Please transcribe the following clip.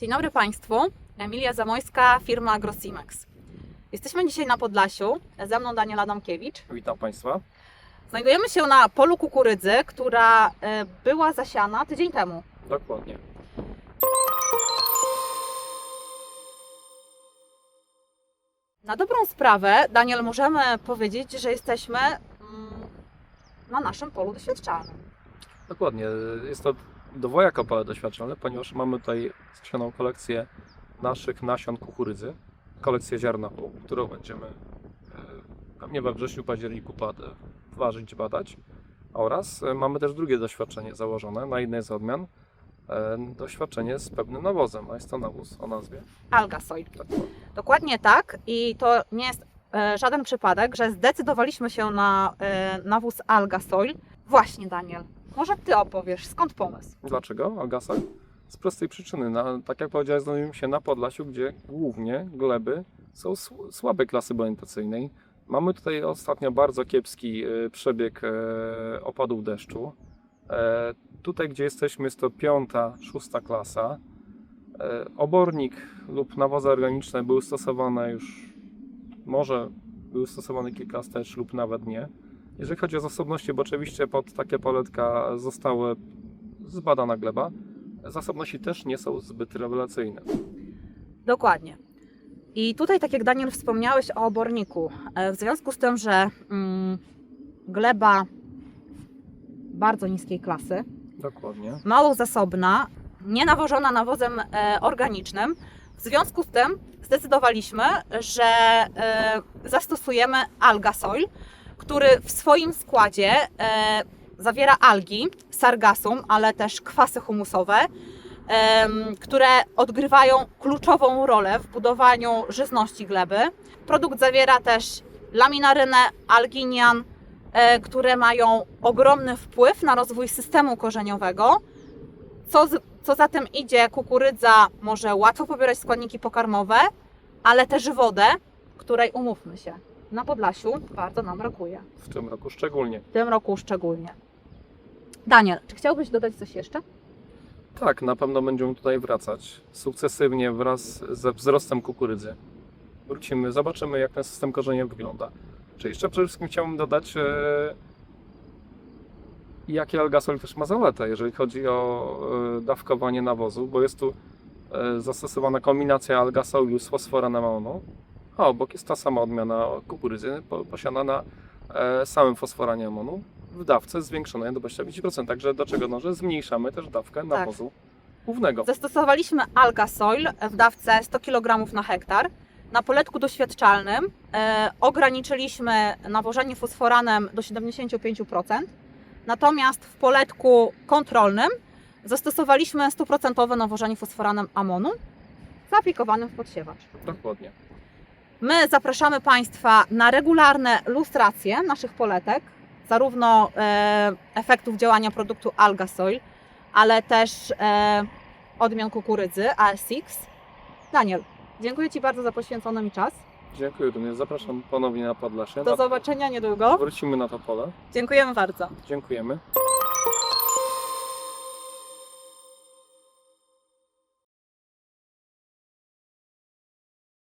Dzień dobry Państwu. Emilia Zamojska, firma Grosimex. Jesteśmy dzisiaj na Podlasiu. Ze mną Daniela Domkiewicz. Witam Państwa. Znajdujemy się na polu kukurydzy, która e, była zasiana tydzień temu. Dokładnie. Na dobrą sprawę, Daniel, możemy powiedzieć, że jesteśmy mm, na naszym polu doświadczalnym. Dokładnie. Jest to dwojako pole doświadczalne, ponieważ mamy tutaj zasioną kolekcję naszych nasion kukurydzy, kolekcję ziarnową, którą będziemy pewnie we wrześniu, październiku ważyć, badać. Oraz e, mamy też drugie doświadczenie założone na jednej z odmian. e, Doświadczenie z pewnym nawozem, a jest to nawóz o nazwie. Alga Soil. Dokładnie. Tak i to nie jest e, żaden przypadek, że zdecydowaliśmy się na nawóz Alga Soil. Właśnie, Daniel, może Ty opowiesz, skąd pomysł? Dlaczego Algasa? Z prostej przyczyny. Na, tak jak powiedziałem, znajdujemy się na Podlasiu, gdzie głównie gleby są sł- słabej klasy bonitacyjnej. Mamy tutaj ostatnio bardzo kiepski e, przebieg e, opadów deszczu. E, tutaj, gdzie jesteśmy, jest to piąta, szósta klasa. E, obornik lub nawozy organiczne były stosowane już, może były stosowane kilka wstecz lub nawet nie. Jeżeli chodzi o zasobności, bo oczywiście pod takie poletka zostały zbadana gleba, zasobności też nie są zbyt rewelacyjne. Dokładnie. I tutaj, tak jak Daniel wspomniałeś o oborniku, e, w związku z tym, że mm, gleba bardzo niskiej klasy, Dokładnie. mało zasobna, nie nawożona nawozem e, organicznym, w związku z tym zdecydowaliśmy, że e, zastosujemy Alga Soil, który w swoim składzie e, zawiera algi, sargasum, ale też kwasy humusowe, em, które odgrywają kluczową rolę w budowaniu żyzności gleby. Produkt zawiera też laminarynę, alginian, e, które mają ogromny wpływ na rozwój systemu korzeniowego. Co, z, co za tym idzie, kukurydza może łatwo pobierać składniki pokarmowe, ale też wodę, której umówmy się, na Podlasiu bardzo nam brakuje. W tym roku szczególnie. W tym roku szczególnie. Daniel, czy chciałbyś dodać coś jeszcze? Tak, na pewno będziemy tutaj wracać sukcesywnie wraz ze wzrostem kukurydzy. Wrócimy, zobaczymy jak ten system korzenia wygląda. Czy jeszcze przede wszystkim chciałbym dodać, e, jakie algasol też ma zaletę, jeżeli chodzi o e, dawkowanie nawozu, bo jest tu e, zastosowana kombinacja algasolu z fosforem amonu, a obok jest ta sama odmiana kukurydzy po- posiadana na e, samym fosforanie amonu w dawce zwiększonej do 25%. Także do czego dążę? Zmniejszamy też dawkę nawozu głównego. Zastosowaliśmy Alga Soil w dawce 100 kg na hektar. Na poletku doświadczalnym e, ograniczyliśmy nawożenie fosforanem do 75%. Natomiast w poletku kontrolnym zastosowaliśmy 100% nawożenie fosforanem amonu zaaplikowanym w podsiewacz. Dokładnie. My zapraszamy Państwa na regularne lustracje naszych poletek, zarówno e, efektów działania produktu Alga Soil, ale też e, odmian kukurydzy ASX. Daniel, dziękuję Ci bardzo za poświęcony mi czas. Dziękuję również. Zapraszam ponownie na Podlasie. Do zobaczenia niedługo. Wrócimy na to pole. Dziękujemy bardzo. Dziękujemy.